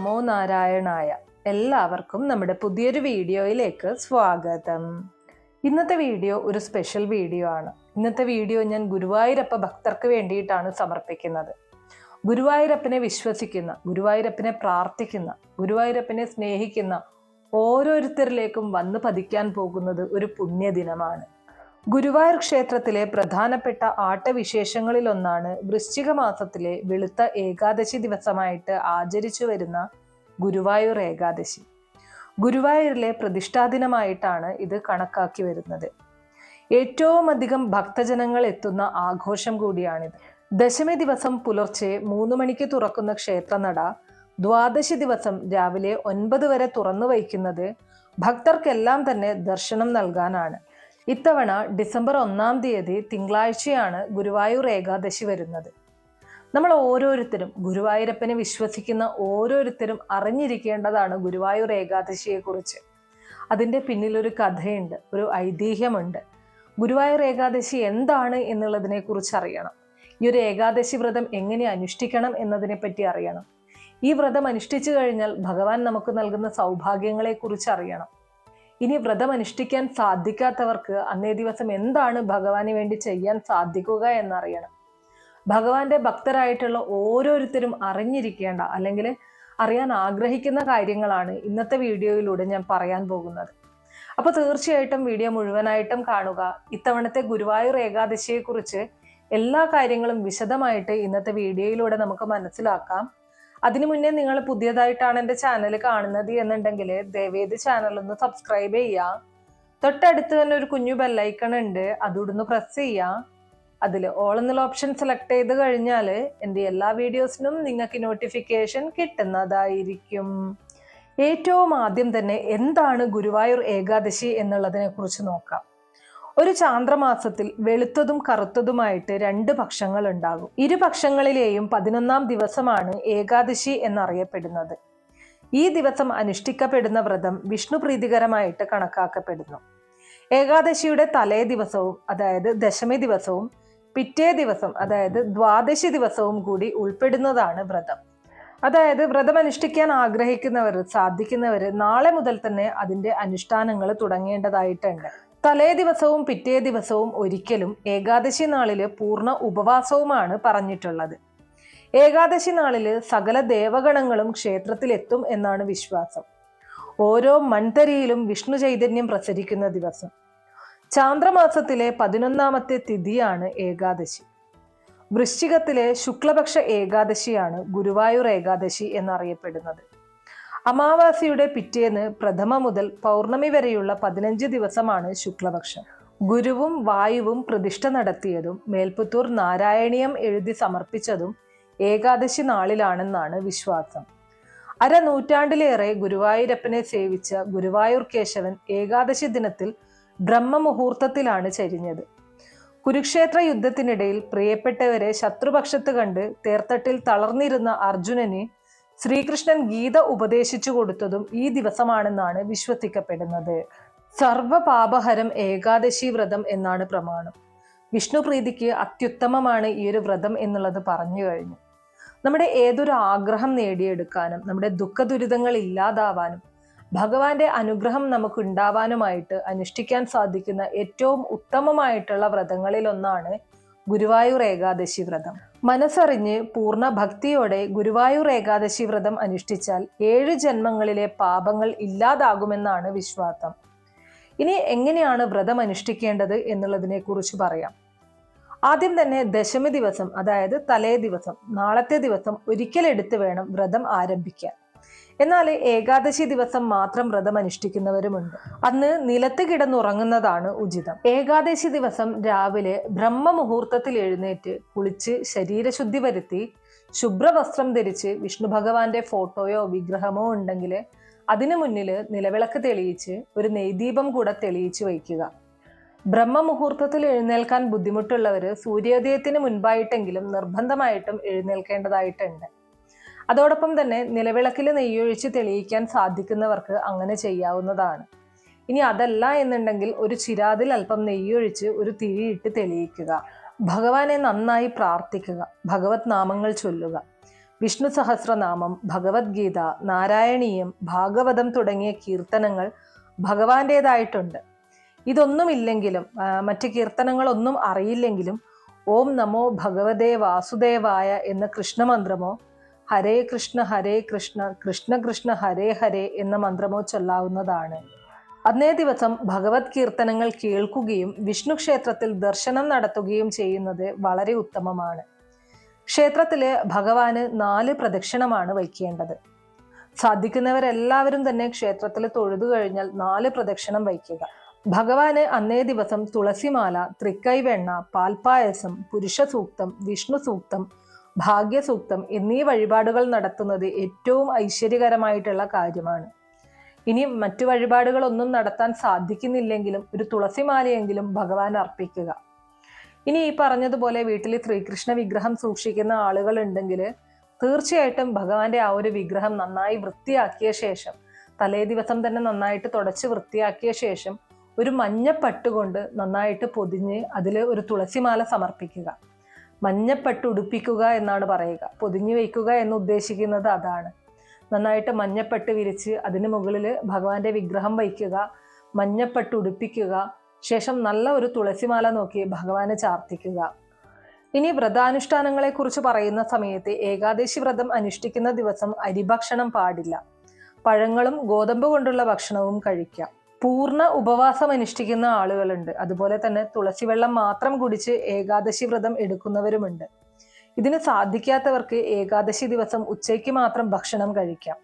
നമോ നാരായണായ എല്ലാവർക്കും നമ്മുടെ പുതിയൊരു വീഡിയോയിലേക്ക് സ്വാഗതം. ഇന്നത്തെ വീഡിയോ ഒരു സ്പെഷ്യൽ വീഡിയോ ആണ്. ഇന്നത്തെ വീഡിയോ ഞാൻ ഗുരുവായൂരപ്പ ഭക്തർക്ക് വേണ്ടിയിട്ടാണ് സമർപ്പിക്കുന്നത്. ഗുരുവായൂരപ്പനെ വിശ്വസിക്കുന്ന ഗുരുവായൂരപ്പനെ പ്രാർത്ഥിക്കുന്ന ഗുരുവായൂരപ്പനെ സ്നേഹിക്കുന്ന ഓരോരുത്തരിലേക്കും വന്ന് പതിക്കാൻ പോകുന്നത് ഒരു പുണ്യദിനമാണ്. ഗുരുവായൂർ ക്ഷേത്രത്തിലെ പ്രധാനപ്പെട്ട ആട്ടവിശേഷങ്ങളിലൊന്നാണ് വൃശ്ചിക മാസത്തിലെ വെളുത്ത ഏകാദശി ദിവസമായിട്ട് ആചരിച്ചു വരുന്ന ഗുരുവായൂർ ഏകാദശി. ഗുരുവായൂരിലെ പ്രതിഷ്ഠാദിനമായിട്ടാണ് ഇത് കണക്കാക്കി വരുന്നത്. ഏറ്റവും അധികം ഭക്തജനങ്ങൾ എത്തുന്ന ആഘോഷം കൂടിയാണിത്. ദശമി ദിവസം പുലർച്ചെ മൂന്ന് മണിക്ക് തുറക്കുന്ന ക്ഷേത്രനട ദ്വാദശി ദിവസം രാവിലെ ഒൻപത് വരെ തുറന്നു വയ്ക്കുന്നത് ഭക്തർക്കെല്ലാം തന്നെ ദർശനം നൽകാനാണ്. ഇത്തവണ ഡിസംബർ ഒന്നാം തീയതി തിങ്കളാഴ്ചയാണ് ഗുരുവായൂർ ഏകാദശി വരുന്നത്. നമ്മൾ ഓരോരുത്തരും ഗുരുവായൂരപ്പനെ വിശ്വസിക്കുന്ന ഓരോരുത്തരും അറിഞ്ഞിരിക്കേണ്ടതാണ് ഗുരുവായൂർ ഏകാദശിയെക്കുറിച്ച്. അതിന്റെ പിന്നിലൊരു കഥയുണ്ട് ഒരു ഐതിഹ്യമുണ്ട്. ഗുരുവായൂർ ഏകാദശി എന്താണ് എന്നുള്ളതിനെക്കുറിച്ച് അറിയണം. ഈ ഒരു ഏകാദശി വ്രതം എങ്ങനെ അനുഷ്ഠിക്കണം എന്നതിനെപ്പറ്റി അറിയണം. ഈ വ്രതം അനുഷ്ഠിച്ചു കഴിഞ്ഞാൽ ഭഗവാൻ നമുക്ക് നൽകുന്ന സൗഭാഗ്യങ്ങളെക്കുറിച്ച് അറിയണം. ഇനി വ്രതം അനുഷ്ഠിക്കാൻ സാധിക്കാത്തവർക്ക് അന്നേ ദിവസം എന്താണ് ഭഗവാന് വേണ്ടി ചെയ്യാൻ സാധിക്കുക എന്നറിയണം. ഭഗവാന്റെ ഭക്തരായിട്ടുള്ള ഓരോരുത്തരും അറിഞ്ഞിരിക്കേണ്ട അല്ലെങ്കിൽ അറിയാൻ ആഗ്രഹിക്കുന്ന കാര്യങ്ങളാണ് ഇന്നത്തെ വീഡിയോയിലൂടെ ഞാൻ പറയാൻ പോകുന്നത്. അപ്പോൾ തീർച്ചയായിട്ടും വീഡിയോ മുഴുവനായിട്ടും കാണുക. ഇത്തവണത്തെ ഗുരുവായൂർ ഏകാദശിയെക്കുറിച്ച് എല്ലാ കാര്യങ്ങളും വിശദമായിട്ട് ഇന്നത്തെ വീഡിയോയിലൂടെ നമുക്ക് മനസ്സിലാക്കാം. അതിനു മുന്നേ നിങ്ങൾ പുതിയതായിട്ടാണ് എന്റെ ചാനൽ കാണുന്നത് എന്നുണ്ടെങ്കിൽ ദയവേത് ചാനൽ ഒന്ന് സബ്സ്ക്രൈബ് ചെയ്യുക. തൊട്ടടുത്ത് തന്നെ ഒരു കുഞ്ഞു ബെല്ലൈക്കൺ ഉണ്ട്. അതോടൊന്ന് പ്രസ് ചെയ്യുക. അതിൽ ഓൾ എന്നുള്ള ഓപ്ഷൻ സെലക്ട് ചെയ്ത് കഴിഞ്ഞാൽ എന്റെ എല്ലാ വീഡിയോസിനും നിങ്ങൾക്ക് നോട്ടിഫിക്കേഷൻ കിട്ടുന്നതായിരിക്കും. ഏറ്റവും ആദ്യം തന്നെ എന്താണ് ഗുരുവായൂർ ഏകാദശി എന്നുള്ളതിനെ കുറിച്ച് നോക്കാം. ഒരു ചാന്ദ്രമാസത്തിൽ വെളുത്തതും കറുത്തതുമായിട്ട് രണ്ട് പക്ഷങ്ങൾ ഉണ്ടാകും. ഇരു പക്ഷങ്ങളിലെയും പതിനൊന്നാം ദിവസമാണ് ഏകാദശി എന്നറിയപ്പെടുന്നത്. ഈ ദിവസം അനുഷ്ഠിക്കപ്പെടുന്ന വ്രതം വിഷ്ണു പ്രീതികരമായിട്ട് കണക്കാക്കപ്പെടുന്നു. ഏകാദശിയുടെ തലേ ദിവസവും അതായത് ദശമി ദിവസവും പിറ്റേ ദിവസം അതായത് ദ്വാദശി ദിവസവും കൂടി ഉൾപ്പെടുന്നതാണ് വ്രതം. അതായത് വ്രതം അനുഷ്ഠിക്കാൻ ആഗ്രഹിക്കുന്നവർ സാധിക്കുന്നവർ നാളെ മുതൽ തന്നെ അതിന്റെ അനുഷ്ഠാനങ്ങൾ തുടങ്ങേണ്ടതായിട്ടുണ്ട്. തലേ ദിവസവും പിറ്റേ ദിവസവും ഒരിക്കലും ഏകാദശി നാളിൽ പൂർണ ഉപവാസവുമാണ് പറഞ്ഞിട്ടുള്ളത്. ഏകാദശി നാളിൽ സകല ദേവഗണങ്ങളും ക്ഷേത്രത്തിലെത്തും എന്നാണ് വിശ്വാസം. ഓരോ മൺതരിയിലും വിഷ്ണു ചൈതന്യം പ്രസരിക്കുന്ന ദിവസം. ചാന്ദ്രമാസത്തിലെ പതിനൊന്നാമത്തെ തിഥിയാണ് ഏകാദശി. വൃശ്ചികത്തിലെ ശുക്ലപക്ഷ ഏകാദശിയാണ് ഗുരുവായൂർ ഏകാദശി എന്നറിയപ്പെടുന്നത്. അമാവാസിയുടെ പിറ്റേന്ന് പ്രഥമ മുതൽ പൗർണമി വരെയുള്ള പതിനഞ്ച് ദിവസമാണ് ശുക്ലപക്ഷം. ഗുരുവും വായുവും പ്രതിഷ്ഠ നടത്തിയതും മേൽപ്പുത്തൂർ നാരായണീയം എഴുതി സമർപ്പിച്ചതും ഏകാദശി നാളിലാണെന്നാണ് വിശ്വാസം. അര നൂറ്റാണ്ടിലേറെ ഗുരുവായൂരപ്പനെ സേവിച്ച ഗുരുവായൂർ കേശവൻ ഏകാദശി ദിനത്തിൽ ബ്രഹ്മമുഹൂർത്തത്തിലാണ് ചരിഞ്ഞത്. കുരുക്ഷേത്ര യുദ്ധത്തിനിടയിൽ പ്രിയപ്പെട്ടവരെ ശത്രുപക്ഷത്ത് കണ്ട് തേർത്തട്ടിൽ തളർന്നിരുന്ന അർജുനന് ശ്രീകൃഷ്ണൻ ഗീത ഉപദേശിച്ചു കൊടുത്തതും ഈ ദിവസമാണെന്നാണ് വിശ്വസിക്കപ്പെടുന്നത്. സർവപാപഹരം ഏകാദശി വ്രതം എന്നാണ് പ്രമാണം. വിഷ്ണുപ്രീതിക്ക് അത്യുത്തമമാണ് ഈ ഒരു വ്രതം എന്നുള്ളത് പറഞ്ഞു കഴിഞ്ഞു. നമ്മുടെ ഏതൊരു ആഗ്രഹം നേടിയെടുക്കാനും നമ്മുടെ ദുഃഖ ദുരിതങ്ങൾ ഇല്ലാതാവാനും ഭഗവാന്റെ അനുഗ്രഹം നമുക്ക് ഉണ്ടാവാനുമായിട്ട് അനുഷ്ഠിക്കാൻ സാധിക്കുന്ന ഏറ്റവും ഉത്തമമായിട്ടുള്ള വ്രതങ്ങളിൽ ഒന്നാണ് ഗുരുവായൂർ ഏകാദശി വ്രതം. മനസ്സറിഞ്ഞ് പൂർണ ഭക്തിയോടെ ഗുരുവായൂർ ഏകാദശി വ്രതം അനുഷ്ഠിച്ചാൽ ഏഴ് ജന്മങ്ങളിലെ പാപങ്ങൾ ഇല്ലാതാകുമെന്നാണ് വിശ്വാസം. ഇനി എങ്ങനെയാണ് വ്രതം അനുഷ്ഠിക്കേണ്ടത് എന്നുള്ളതിനെ കുറിച്ച് പറയാം. ആദ്യം തന്നെ ദശമി ദിവസം അതായത് തലേ ദിവസം നാളത്തെ ദിവസം ഒരിക്കലെടുത്ത് വേണം വ്രതം ആരംഭിക്കാൻ. എന്നാൽ ഏകാദശി ദിവസം മാത്രം വ്രതം അനുഷ്ഠിക്കുന്നവരുമുണ്ട്. അന്ന് നിലത്ത് കിടന്നുറങ്ങുന്നതാണ് ഉചിതം. ഏകാദശി ദിവസം രാവിലെ ബ്രഹ്മമുഹൂർത്തത്തിൽ എഴുന്നേറ്റ് കുളിച്ച് ശരീരശുദ്ധി വരുത്തി ശുഭ്രവസ്ത്രം ധരിച്ച് വിഷ്ണു ഭഗവാന്റെ ഫോട്ടോയോ വിഗ്രഹമോ ഉണ്ടെങ്കിൽ അതിനു മുന്നിൽ നിലവിളക്ക് തെളിയിച്ച് ഒരു നെയ്ദീപം കൂടെ തെളിയിച്ച് വയ്ക്കുക. ബ്രഹ്മമുഹൂർത്തത്തിൽ എഴുന്നേൽക്കാൻ ബുദ്ധിമുട്ടുള്ളവർ സൂര്യോദയത്തിന് മുൻപായിട്ടെങ്കിലും നിർബന്ധമായിട്ടും എഴുന്നേൽക്കേണ്ടതായിട്ടുണ്ട്. അതോടൊപ്പം തന്നെ നിലവിളക്കിൽ നെയ്യൊഴിച്ച് തെളിയിക്കാൻ സാധിക്കുന്നവർക്ക് അങ്ങനെ ചെയ്യാവുന്നതാണ്. ഇനി അതല്ല എന്നുണ്ടെങ്കിൽ ഒരു ചിരാതിൽ അല്പം നെയ്യൊഴിച്ച് ഒരു തിരിയിട്ട് തെളിയിക്കുക. ഭഗവാനെ നന്നായി പ്രാർത്ഥിക്കുക. ഭഗവത് നാമങ്ങൾ ചൊല്ലുക. വിഷ്ണു സഹസ്രനാമം ഭഗവത്ഗീത നാരായണീയം ഭാഗവതം തുടങ്ങിയ കീർത്തനങ്ങൾ ഭഗവാന്റേതായിട്ടുണ്ട്. ഇതൊന്നുമില്ലെങ്കിലും മറ്റ് കീർത്തനങ്ങളൊന്നും അറിയില്ലെങ്കിലും ഓം നമോ ഭഗവതേ വാസുദേവായ എന്ന കൃഷ്ണമന്ത്രമോ ഹരേ കൃഷ്ണ ഹരേ കൃഷ്ണ കൃഷ്ണ കൃഷ്ണ ഹരേ ഹരേ എന്ന മന്ത്രമോ ചൊല്ലാവുന്നതാണ്. അന്നേ ദിവസം ഭഗവത് കീർത്തനങ്ങൾ കേൾക്കുകയും വിഷ്ണു ക്ഷേത്രത്തിൽ ദർശനം നടത്തുകയും ചെയ്യുന്നത് വളരെ ഉത്തമമാണ്. ക്ഷേത്രത്തിലെ ഭഗവാന് നാല് പ്രദക്ഷിണമാണ് വയ്ക്കേണ്ടത്. സാധിക്കുന്നവരെല്ലാവരും തന്നെ ക്ഷേത്രത്തിൽ തൊഴുതു കഴിഞ്ഞാൽ നാല് പ്രദക്ഷിണം വയ്ക്കുക. ഭഗവാന് അന്നേ ദിവസം തുളസിമാല തൃക്കൈവെണ്ണ പാൽപ്പായസം പുരുഷ സൂക്തം വിഷ്ണു സൂക്തം ഭാഗ്യസൂക്തം എന്നീ വഴിപാടുകൾ നടത്തുന്നത് ഏറ്റവും ഐശ്വര്യകരമായിട്ടുള്ള കാര്യമാണ്. ഇനി മറ്റു വഴിപാടുകളൊന്നും നടത്താൻ സാധിക്കുന്നില്ലെങ്കിലും ഒരു തുളസിമാലയെങ്കിലും ഭഗവാൻ അർപ്പിക്കുക. ഇനി ഈ പറഞ്ഞതുപോലെ വീട്ടിൽ ശ്രീകൃഷ്ണ വിഗ്രഹം സൂക്ഷിക്കുന്ന ആളുകൾ ഉണ്ടെങ്കിൽ തീർച്ചയായിട്ടും ഭഗവാന്റെ ആ ഒരു വിഗ്രഹം നന്നായി വൃത്തിയാക്കിയ ശേഷം തലേ ദിവസം തന്നെ നന്നായിട്ട് തുടച്ച് വൃത്തിയാക്കിയ ശേഷം ഒരു മഞ്ഞപ്പട്ടുകൊണ്ട് നന്നായിട്ട് പൊതിഞ്ഞ് അതിൽ ഒരു തുളസിമാല സമർപ്പിക്കുക. മഞ്ഞപ്പട്ട് ഉടുപ്പിക്കുക എന്നാണ് പറയുക. പൊതിഞ്ഞു വയ്ക്കുക എന്ന് ഉദ്ദേശിക്കുന്നത് അതാണ്. നന്നായിട്ട് മഞ്ഞപ്പട്ട് വിരിച്ച് അതിന് മുകളിൽ ഭഗവാന്റെ വിഗ്രഹം വയ്ക്കുക മഞ്ഞപ്പട്ട് ഉടുപ്പിക്കുക ശേഷം നല്ല ഒരു തുളസിമാല നോക്കി ഭഗവാനെ ചാർത്തിക്കുക. ഇനി വ്രതാനുഷ്ഠാനങ്ങളെ കുറിച്ച് പറയുന്ന സമയത്ത് ഏകാദശി വ്രതം അനുഷ്ഠിക്കുന്ന ദിവസം അരിഭക്ഷണം പാടില്ല. പഴങ്ങളും ഗോതമ്പ് കൊണ്ടുള്ള ഭക്ഷണവും കഴിക്കാം. പൂർണ ഉപവാസം അനുഷ്ഠിക്കുന്ന ആളുകളുണ്ട്. അതുപോലെ തന്നെ തുളസി വെള്ളം മാത്രം കുടിച്ച് ഏകാദശി വ്രതം എടുക്കുന്നവരുമുണ്ട്. ഇതിന് സാധിക്കാത്തവർക്ക് ഏകാദശി ദിവസം ഉച്ചയ്ക്ക് മാത്രം ഭക്ഷണം കഴിക്കാം.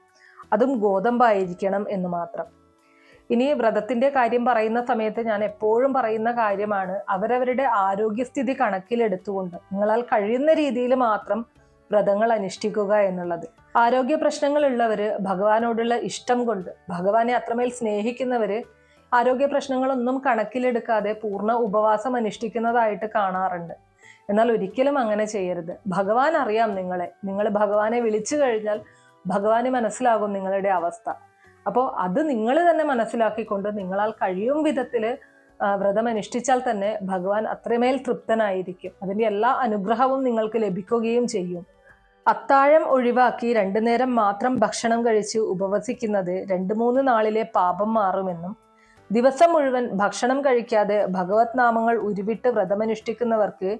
അതും ഗോതമ്പായിരിക്കണം എന്ന് മാത്രം. ഇനി വ്രതത്തിന്റെ കാര്യം പറയുന്ന സമയത്ത് ഞാൻ എപ്പോഴും പറയുന്ന കാര്യമാണ് അവരവരുടെ ആരോഗ്യസ്ഥിതി കണക്കിലെടുത്തുകൊണ്ട് നിങ്ങളാൽ കഴിയുന്ന രീതിയിൽ മാത്രം വ്രതങ്ങൾ അനുഷ്ഠിക്കുക എന്നുള്ളത്. ആരോഗ്യ പ്രശ്നങ്ങൾ ഉള്ളവര് ഭഗവാനോടുള്ള ഇഷ്ടം കൊണ്ട് ഭഗവാനെ അത്രമേൽ സ്നേഹിക്കുന്നവർ ആരോഗ്യ പ്രശ്നങ്ങളൊന്നും കണക്കിലെടുക്കാതെ പൂർണ ഉപവാസം അനുഷ്ഠിക്കുന്നതായിട്ട് കാണാറുണ്ട്. എന്നാൽ ഒരിക്കലും അങ്ങനെ ചെയ്യരുത്. ഭഗവാൻ അറിയാം നിങ്ങളെ. നിങ്ങൾ ഭഗവാനെ വിളിച്ചു കഴിഞ്ഞാൽ ഭഗവാന് മനസ്സിലാകും നിങ്ങളുടെ അവസ്ഥ. അപ്പോൾ അത് നിങ്ങൾ തന്നെ മനസ്സിലാക്കിക്കൊണ്ട് നിങ്ങളാൽ കഴിയും വിധത്തിൽ വ്രതം അനുഷ്ഠിച്ചാൽ തന്നെ ഭഗവാൻ അത്രമേൽ തൃപ്തനായിരിക്കും. അതിന്റെ എല്ലാ അനുഗ്രഹവും നിങ്ങൾക്ക് ലഭിക്കുകയും ചെയ്യും. അത്താഴം ഒഴിവാക്കി രണ്ടു നേരം മാത്രം ഭക്ഷണം കഴിച്ച് ഉപവസിക്കുന്നത് രണ്ട് മൂന്ന് നാളിലെ പാപം മാറുമെന്നും ദിവസം മുഴുവൻ ഭക്ഷണം കഴിക്കാതെ ഭഗവത് നാമങ്ങൾ ഉരുവിട്ട് വ്രതമനുഷ്ഠിക്കുന്നവർക്ക്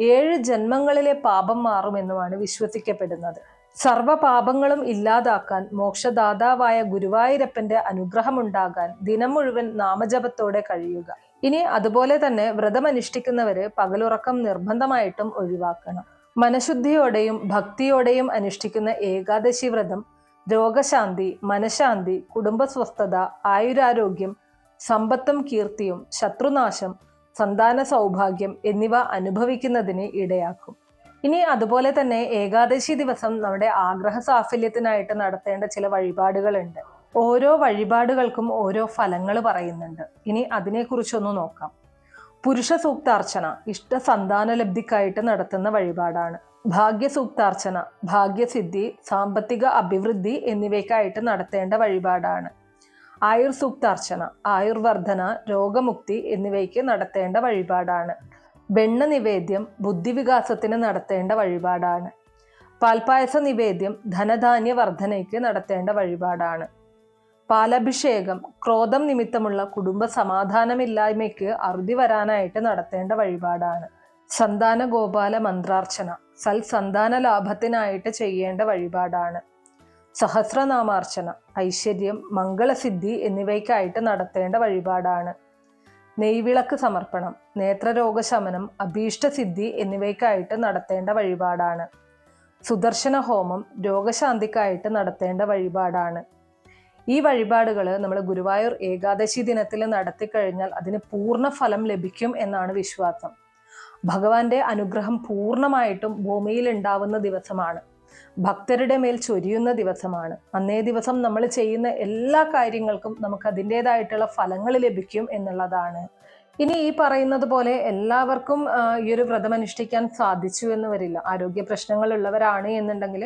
ഏഴ് ജന്മങ്ങളിലെ പാപം മാറുമെന്നുമാണ് വിശ്വസിക്കപ്പെടുന്നത്. സർവ പാപങ്ങളും ഇല്ലാതാക്കാൻ മോക്ഷദാതാവായ ഗുരുവായൂരപ്പന്റെ അനുഗ്രഹമുണ്ടാകാൻ ദിനം മുഴുവൻ നാമജപത്തോടെ കഴിയുക. ഇനി അതുപോലെ തന്നെ വ്രതമനുഷ്ഠിക്കുന്നവര് പകലുറക്കം നിർബന്ധമായിട്ടും ഒഴിവാക്കണം. മനഃശുദ്ധിയോടെയും ഭക്തിയോടെയും അനുഷ്ഠിക്കുന്ന ഏകാദശി വ്രതം രോഗശാന്തി മനഃശാന്തി കുടുംബസ്വസ്ഥത ആയുരാരോഗ്യം സമ്പത്തും കീർത്തിയും ശത്രുനാശം സന്താന സൗഭാഗ്യം എന്നിവ അനുഭവിക്കുന്നതിന് ഇടയാക്കും. ഇനി അതുപോലെ തന്നെ ഏകാദശി ദിവസം നമ്മുടെ ആഗ്രഹ സാഫല്യത്തിനായിട്ട് നടത്തേണ്ട ചില വഴിപാടുകളുണ്ട്. ഓരോ വഴിപാടുകൾക്കും ഓരോ ഫലങ്ങൾ പറയുന്നുണ്ട്. ഇനി അതിനെക്കുറിച്ചൊന്ന് നോക്കാം. പുരുഷ സൂക്താർച്ചന ഇഷ്ട സന്താന ലബ്ധിക്കായിട്ട് നടത്തുന്ന വഴിപാടാണ്. ഭാഗ്യ സൂക്താർച്ചന ഭാഗ്യസിദ്ധി സാമ്പത്തിക അഭിവൃദ്ധി എന്നിവയ്ക്കായിട്ട് നടത്തേണ്ട വഴിപാടാണ്. ആയുർ സൂക്താർച്ചന ആയുർവർദ്ധന രോഗമുക്തി എന്നിവയ്ക്ക് നടത്തേണ്ട വഴിപാടാണ്. വെണ്ണ നിവേദ്യം ബുദ്ധിവികാസത്തിന് നടത്തേണ്ട വഴിപാടാണ്. പാൽപ്പായസ നിവേദ്യം ധനധാന്യ വർധനയ്ക്ക് നടത്തേണ്ട വഴിപാടാണ്. പാലഭിഷേകം ക്രോധം നിമിത്തമുള്ള കുടുംബ സമാധാനമില്ലായ്മയ്ക്ക് അറുതി വരാനായിട്ട് നടത്തേണ്ട വഴിപാടാണ്. സന്താന ഗോപാല മന്ത്രാർച്ചന സൽ സന്താന ലാഭത്തിനായിട്ട് ചെയ്യേണ്ട വഴിപാടാണ്. സഹസ്രനാമാർച്ചന ഐശ്വര്യം മംഗളസിദ്ധി എന്നിവയ്ക്കായിട്ട് നടത്തേണ്ട വഴിപാടാണ്. നെയ്വിളക്ക് സമർപ്പണം നേത്രരോഗശമനം അഭീഷ്ടസിദ്ധി എന്നിവയ്ക്കായിട്ട് നടത്തേണ്ട വഴിപാടാണ്. സുദർശന ഹോമം രോഗശാന്തിക്കായിട്ട് നടത്തേണ്ട വഴിപാടാണ്. ഈ വഴിപാടുകൾ നമ്മൾ ഗുരുവായൂർ ഏകാദശി ദിനത്തിൽ നടത്തി കഴിഞ്ഞാൽ അതിന് പൂർണ ഫലം ലഭിക്കും എന്നാണ് വിശ്വാസം. ഭഗവാന്റെ അനുഗ്രഹം പൂർണമായിട്ടും ഭൂമിയിൽ ഉണ്ടാവുന്ന ദിവസമാണ്. ഭക്തരുടെ മേൽ ചൊരിയുന്ന ദിവസമാണ്. അന്നേ ദിവസം നമ്മൾ ചെയ്യുന്ന എല്ലാ കാര്യങ്ങൾക്കും നമുക്ക് അതിന്റെതായിട്ടുള്ള ഫലങ്ങൾ ലഭിക്കും എന്നുള്ളതാണ്. ഇനി ഈ പറയുന്നത് പോലെ എല്ലാവർക്കും ഈ ഒരു വ്രതം അനുഷ്ഠിക്കാൻ സാധിച്ചു എന്ന് വരില്ല. ആരോഗ്യ പ്രശ്നങ്ങൾ ഉള്ളവരാണ് എന്നുണ്ടെങ്കിൽ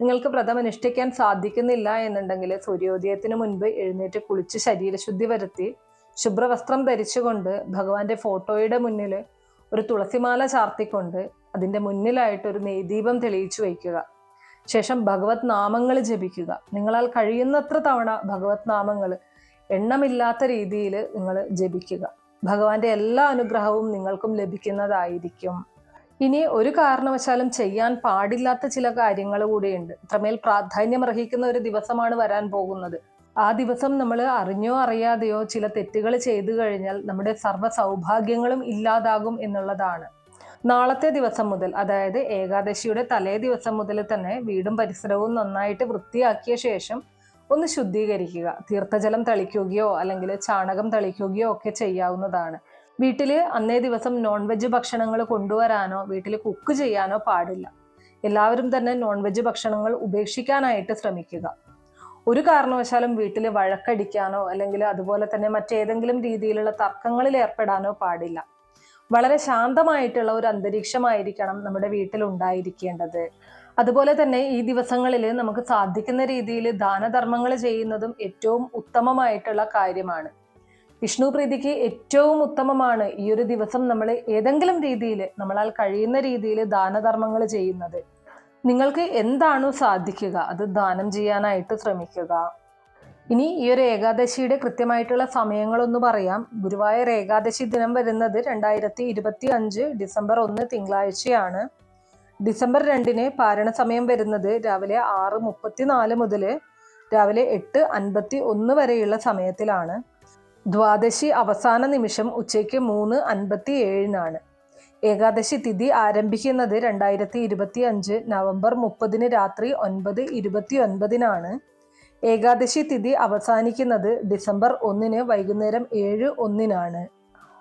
നിങ്ങൾക്ക് വ്രതം അനുഷ്ഠിക്കാൻ സാധിക്കുന്നില്ല എന്നുണ്ടെങ്കിൽ സൂര്യോദയത്തിന് മുൻപ് എഴുന്നേറ്റ് കുളിച്ച് ശരീരശുദ്ധി വരുത്തി ശുഭ്രവസ്ത്രം ധരിച്ചുകൊണ്ട് ഭഗവാന്റെ ഫോട്ടോയുടെ മുന്നിൽ ഒരു തുളസിമാല ചാർത്തിക്കൊണ്ട് അതിന്റെ മുന്നിലായിട്ട് ഒരു നെയ്ദീപം തെളിയിച്ചു വയ്ക്കുക. ശേഷം ഭഗവത് നാമങ്ങൾ ജപിക്കുക. നിങ്ങളാൽ കഴിയുന്നത്ര തവണ ഭഗവത് നാമങ്ങൾ എണ്ണമില്ലാത്ത രീതിയിൽ നിങ്ങൾ ജപിക്കുക. ഭഗവാന്റെ എല്ലാ അനുഗ്രഹവും നിങ്ങൾക്കും ലഭിക്കുന്നതായിരിക്കും. ഇനി ഒരു കാരണവശാലും ചെയ്യാൻ പാടില്ലാത്ത ചില കാര്യങ്ങൾ കൂടിയുണ്ട്. അത്രമേൽ പ്രാധാന്യം അർഹിക്കുന്ന ഒരു ദിവസമാണ് വരാൻ പോകുന്നത്. ആ ദിവസം നമ്മൾ അറിഞ്ഞോ അറിയാതെയോ ചില തെറ്റുകൾ ചെയ്തു കഴിഞ്ഞാൽ നമ്മുടെ സർവ സൗഭാഗ്യങ്ങളും ഇല്ലാതാകും എന്നുള്ളതാണ്. നാളത്തെ ദിവസം മുതൽ അതായത് ഏകാദശിയുടെ തലേ ദിവസം മുതൽ തന്നെ വീടും പരിസരവും നന്നായിട്ട് വൃത്തിയാക്കിയ ശേഷം ഒന്ന് ശുദ്ധീകരിക്കുക. തീർത്ഥജലം തളിക്കുകയോ അല്ലെങ്കിൽ ചാണകം തളിക്കുകയോ ഒക്കെ ചെയ്യാവുന്നതാണ്. വീട്ടിൽ അന്നേ ദിവസം നോൺ വെജ് ഭക്ഷണങ്ങൾ കൊണ്ടുവരാനോ വീട്ടിൽ കുക്ക് ചെയ്യാനോ പാടില്ല. എല്ലാവരും തന്നെ നോൺ വെജ് ഭക്ഷണങ്ങൾ ഉപേക്ഷിക്കാനായിട്ട് ശ്രമിക്കുക. ഒരു കാരണവശാലും വീട്ടിൽ വഴക്കടിക്കാനോ അല്ലെങ്കിൽ അതുപോലെ തന്നെ മറ്റേതെങ്കിലും രീതിയിലുള്ള തർക്കങ്ങളിൽ ഏർപ്പെടാനോ പാടില്ല. വളരെ ശാന്തമായിട്ടുള്ള ഒരു അന്തരീക്ഷമായിരിക്കണം നമ്മുടെ വീട്ടിൽ ഉണ്ടായിരിക്കേണ്ടത്. അതുപോലെ തന്നെ ഈ ദിവസങ്ങളിൽ നമുക്ക് സാധിക്കുന്ന രീതിയിൽ ദാനധർമ്മങ്ങൾ ചെയ്യുന്നതും ഏറ്റവും ഉത്തമമായിട്ടുള്ള കാര്യമാണ്. വിഷ്ണു പ്രീതിക്ക് ഏറ്റവും ഉത്തമമാണ് ഈ ഒരു ദിവസം നമ്മൾ ഏതെങ്കിലും രീതിയിൽ നമ്മളാൽ കഴിയുന്ന രീതിയിൽ ദാനധർമ്മങ്ങൾ ചെയ്യുന്നത്. നിങ്ങൾക്ക് എന്താണോ സാധിക്കുക അത് ദാനം ചെയ്യാനായിട്ട് ശ്രമിക്കുക. ഇനി ഈ ഒരു ഏകാദശിയുടെ കൃത്യമായിട്ടുള്ള സമയങ്ങളൊന്ന് പറയാം. ഗുരുവായൂർ ഏകാദശി ദിനം വരുന്നത് രണ്ടായിരത്തി ഇരുപത്തി അഞ്ച് ഡിസംബർ ഒന്ന് തിങ്കളാഴ്ചയാണ്. ഡിസംബർ രണ്ടിന് പാരണ സമയം വരുന്നത് രാവിലെ ആറ് മുപ്പത്തിനാല് മുതൽ രാവിലെ എട്ട് അൻപത്തി ഒന്ന് വരെയുള്ള സമയത്തിലാണ്. ദ്വാദശി അവസാന നിമിഷം ഉച്ചയ്ക്ക് മൂന്ന് അൻപത്തി ഏഴിനാണ് ഏകാദശി തിഥി ആരംഭിക്കുന്നത് രണ്ടായിരത്തി ഇരുപത്തി അഞ്ച് നവംബർ മുപ്പതിന് രാത്രി ഒൻപത് ഇരുപത്തി ഒൻപതിനാണ് ഏകാദശി തിഥി അവസാനിക്കുന്നത് ഡിസംബർ ഒന്നിന് വൈകുന്നേരം ഏഴ് ഒന്നിനാണ്.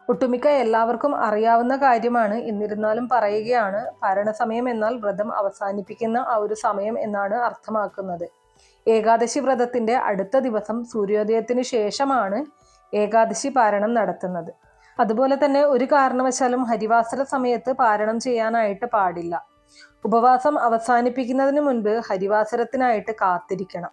ഒട്ടുമിക്ക എല്ലാവർക്കും അറിയാവുന്ന കാര്യമാണ്. എന്നിരുന്നാലും പറയുകയാണ് ഭരണസമയം എന്നാൽ വ്രതം അവസാനിപ്പിക്കുന്ന ആ ഒരു സമയം എന്നാണ് അർത്ഥമാക്കുന്നത്. ഏകാദശി വ്രതത്തിന്റെ അടുത്ത ദിവസം സൂര്യോദയത്തിന് ശേഷമാണ് ഏകാദശി പാരണം നടത്തുന്നത്. അതുപോലെ തന്നെ ഒരു കാരണവശാലും ഹരിവാസര സമയത്ത് പാരണം ചെയ്യാനായിട്ട് പാടില്ല. ഉപവാസം അവസാനിപ്പിക്കുന്നതിന് മുൻപ് ഹരിവാസരത്തിനായിട്ട് കാത്തിരിക്കണം.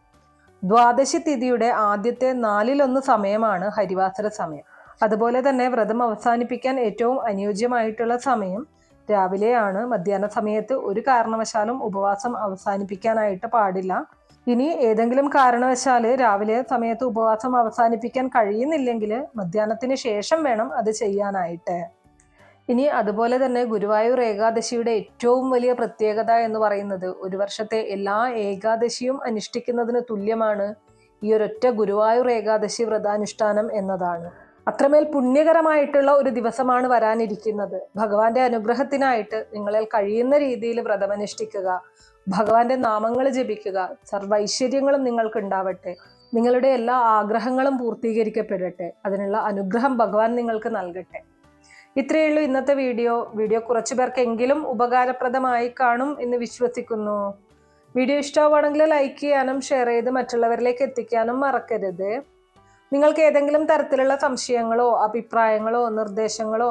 ദ്വാദശി തിഥിയുടെ ആദ്യത്തെ നാലിലൊന്ന് സമയമാണ് ഹരിവാസര സമയം. അതുപോലെ തന്നെ വ്രതം അവസാനിപ്പിക്കാൻ ഏറ്റവും അനുയോജ്യമായിട്ടുള്ള സമയം രാവിലെയാണ്. മധ്യാഹ്ന സമയത്ത് ഒരു കാരണവശാലും ഉപവാസം അവസാനിപ്പിക്കാനായിട്ട് പാടില്ല. ഇനി ഏതെങ്കിലും കാരണവശാൽ രാവിലെ സമയത്ത് ഉപവാസം അവസാനിപ്പിക്കാൻ കഴിയുന്നില്ലെങ്കിൽ മധ്യാഹ്നത്തിന് ശേഷം വേണം അത് ചെയ്യാനായിട്ട്. ഇനി അതുപോലെ തന്നെ ഗുരുവായൂർ ഏകാദശിയുടെ ഏറ്റവും വലിയ പ്രത്യേകത എന്ന് പറയുന്നത് ഒരു വർഷത്തെ എല്ലാ ഏകാദശിയും അനുഷ്ഠിക്കുന്നതിന് തുല്യമാണ് ഈ ഒരൊറ്റ ഗുരുവായൂർ ഏകാദശി വ്രതാനുഷ്ഠാനം എന്നതാണ്. അത്രമേൽ പുണ്യകരമായിട്ടുള്ള ഒരു ദിവസമാണ് വരാനിരിക്കുന്നത്. ഭഗവാന്റെ അനുഗ്രഹത്തിനായിട്ട് നിങ്ങളിൽ കഴിയുന്ന രീതിയിൽ വ്രതമനുഷ്ഠിക്കുക ഭഗവാന്റെ നാമങ്ങൾ ജപിക്കുക സർവൈശ്വര്യങ്ങളും നിങ്ങൾക്ക് ഉണ്ടാവട്ടെ നിങ്ങളുടെ എല്ലാ ആഗ്രഹങ്ങളും പൂർത്തീകരിക്കപ്പെടട്ടെ. അതിനുള്ള അനുഗ്രഹം ഭഗവാൻ നിങ്ങൾക്ക് നൽകട്ടെ. ഇത്രയേ ഉള്ളൂ ഇന്നത്തെ വീഡിയോ. വീഡിയോ കുറച്ചു പേർക്കെങ്കിലും ഉപകാരപ്രദമായി കാണും എന്ന് വിശ്വസിക്കുന്നു. വീഡിയോ ഇഷ്ടമാവുകയാണെങ്കിൽ ലൈക്ക് ചെയ്യാനും ഷെയർ ചെയ്ത് മറ്റുള്ളവരിലേക്ക് എത്തിക്കാനും മറക്കരുത്. നിങ്ങൾക്ക് ഏതെങ്കിലും തരത്തിലുള്ള സംശയങ്ങളോ അഭിപ്രായങ്ങളോ നിർദ്ദേശങ്ങളോ